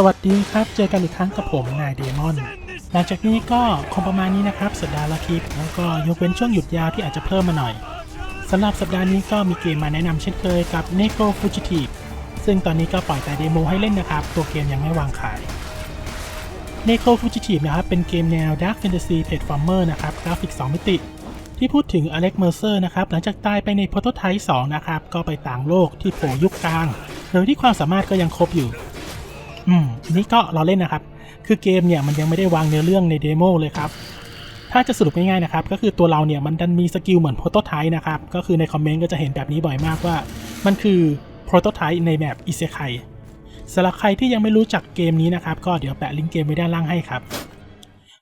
สวัสดีครับ เจอกันอีกครั้งกับผมนายเดมอน หลังจากนี้ก็คงประมาณนี้นะครับ สัปดาห์ละคลิป แล้วก็ยกเว้นช่วงหยุดยาวที่อาจจะเพิ่มมาหน่อยสำหรับสัปดาห์นี้ก็มีเกมมาแนะนำเช่นเคยกับ Necro Fugitive ซึ่งตอนนี้ก็ปล่อยแต่เดโมให้เล่นนะครับ ตัวเกมยังไม่วางขาย Necro Fugitive นะครับ เป็นเกมแนว Dark Fantasy Platformer นะครับ กราฟิก 2 มิติ ที่พูดถึงอเล็กเมอร์เซอร์นะครับ หลังจากตายไปใน Prototype 2นะครับ ก็ไปต่างโลกที่โผล่ยุคกลาง โดยที่ความสามารถก็ยังครบอยู่ อืมนี่ก็เราเล่นนะครับ คือเกมเนี่ยมันยังไม่ได้วางเนื้อเรื่องในเดโมเลยครับ ถ้าจะสรุปง่ายๆนะครับ ก็คือตัวเราเนี่ยมันดันมีสกิลเหมือนโปรโตไทป์นะครับ ก็คือในคอมเมนต์ก็จะเห็นแบบนี้บ่อยมากว่า มันคือโปรโตไทป์ในแบบอิเซไคสำหรับใครที่ยังไม่รู้จักเกมนี้นะครับ ก็เดี๋ยวแปะลิงก์เกมไว้ด้านล่างให้ครับ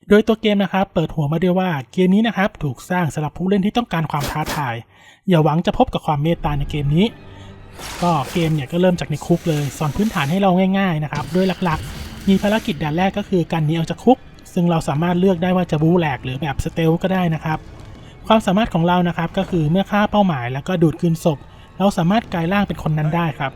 โดยตัวเกมนะครับ เปิดหัวมาด้วยว่าเกมนี้นะครับ ถูกสร้างสำหรับผู้เล่นที่ต้องการความท้าทาย อย่าหวังจะพบกับความเมตตาในเกมนี้ ก็เกมเนี่ยก็เริ่มจากในคุกเลย สอนพื้นฐานให้เราง่ายๆนะครับโดยหลักๆ มีภารกิจด่านแรกก็คือการหนีออกจากคุก ซึ่งเราสามารถเลือกได้ว่าจะบูแหลกหรือแบบสเตลก็ได้นะครับความสามารถของเรานะครับก็คือเมื่อฆ่าเป้าหมายแล้วก็ดูดคืนศพ เราสามารถกลายร่างเป็นคนนั้นได้ครับ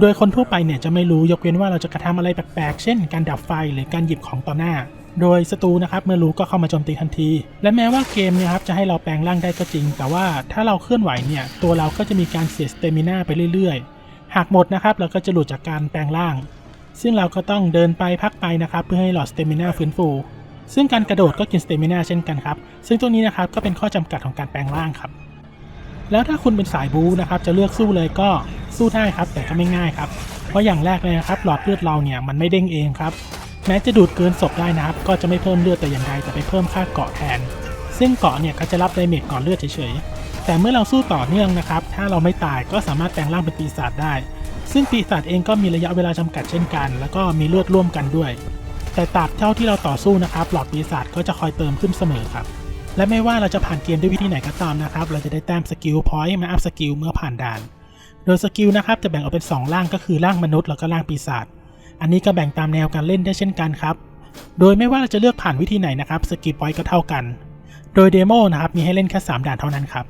โดยคนทั่วไปเนี่ยจะไม่รู้ยกเว้นว่าเราจะกระทำอะไรแปลกๆ เช่น การดับไฟหรือการหยิบของต่อหน้า โดยศัตรูนะครับเมื่อรู้ก็เข้ามาโจมตีทันที และแม้ว่าเกมเนี่ยครับจะให้เราแปลงร่างได้ก็จริง แต่ว่าถ้าเราเคลื่อนไหวเนี่ยตัวเราก็จะมีการเสียสเตมิน่าไปเรื่อยๆ หากหมดนะครับเราก็จะหลุดจากการแปลงร่าง ซึ่งเราก็ต้องเดินไปพักไปนะครับเพื่อให้หลอดสเตมิน่าฟื้นฟู ซึ่งการกระโดดก็กินสเตมิน่าเช่นกันครับ ซึ่งตัวนี้นะครับก็เป็นข้อจำกัดของการแปลงร่างครับ แล้วถ้าคุณเป็นสายบูนะครับจะเลือกสู้เลยก็สู้ได้ครับแต่ก็ไม่ง่ายครับ เพราะอย่างแรกเลยนะครับหลอดเลือดเราเนี่ยมันไม่เด้งเองครับ แม้จะดูดเกินศพได้นะครับ ก็จะไม่เพิ่มเลือดแต่อย่างใดแต่ไปเพิ่มค่าเกาะแทน ซึ่งเกาะเนี่ยก็จะรับไดเมจก่อนเลือดเฉยๆ แต่เมื่อเราสู้ต่อเนื่องนะครับ ถ้าเราไม่ตายก็สามารถแปลงร่างเป็นปีศาจได้ ซึ่งปีศาจเองก็มีระยะเวลาจำกัดเช่นกัน แล้วก็มีเลือดร่วมกันด้วย แต่ตราบเท่าที่เราต่อสู้นะครับ หลอดปีศาจก็จะคอยเติมขึ้นเสมอครับ และไม่ว่าเราจะผ่านเกมด้วยวิธีไหนก็ตามนะครับ เราจะได้แต้มสกิลพอยต์มาอัพสกิลเมื่อผ่านด่าน โดยสกิลนะครับจะแบ่งออกเป็น 2 ร่างก็คือร่างมนุษย์แล้วก็ร่างปีศาจ อันนี้ก็แบ่งตามแนวการเล่นได้เช่นกันครับ โดยไม่ว่าเราจะเลือกผ่านวิธีไหนนะครับสกิลพอยต์ก็เท่ากัน โดยเดโมนะครับมีให้เล่นแค่ 3 ด่านเท่านั้นครับ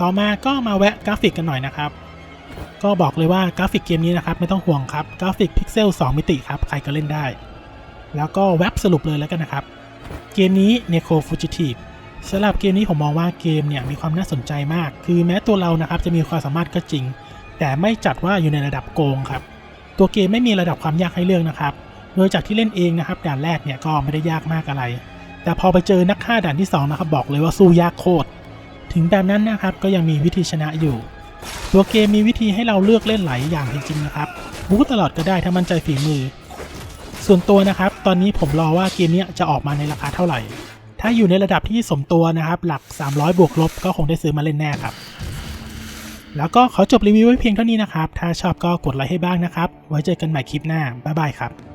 ต่อมาก็มาแวะกราฟิกกันหน่อยนะครับ ก็บอกเลยว่ากราฟิกเกมนี้นะครับไม่ต้องห่วงครับกราฟิกพิกเซล2มิติครับใครก็เล่นได้ แล้วก็แว็บสรุปเลยแล้วกันนะครับ เกมนี้ Necro Fugitive สำหรับเกมนี้ผมมองว่าเกมเนี่ยมีความน่าสนใจมาก คือแม้ตัวเรานะครับจะมีความสามารถก็จริง แต่ไม่จัดว่าอยู่ในระดับโกงครับ ตัวเกมไม่มีระดับความยากให้เลือกนะครับ โดยจากที่เล่นเองนะครับด่านแรกเนี่ยก็ไม่ได้ยากมากอะไร แต่พอไปเจอนักฆ่าด่านที่สองนะครับบอกเลยว่าสู้ยากโคตร ถึงแบบนั้นนะครับก็ยังมีวิธีชนะอยู่ ตัวเกมมีวิธีให้เราเลือกเล่นหลายอย่างจริงๆนะครับบู๊ตลอดก็ได้ถ้ามั่นใจฝีมือ ส่วนตัวนะครับ ตอนนี้ผมรอว่าเกมนี้จะออกมาในราคาเท่าไหร่ ถ้าอยู่ในระดับที่สมตัวนะครับ หลัก 300 บวกลบก็คงได้ซื้อมาเล่นแน่ครับ แล้วก็ขอจบรีวิวไว้เพียงเท่านี้นะครับ ถ้าชอบก็กดไลค์ให้บ้างนะครับ ไว้เจอกันใหม่คลิปหน้า บ๊ายบายครับ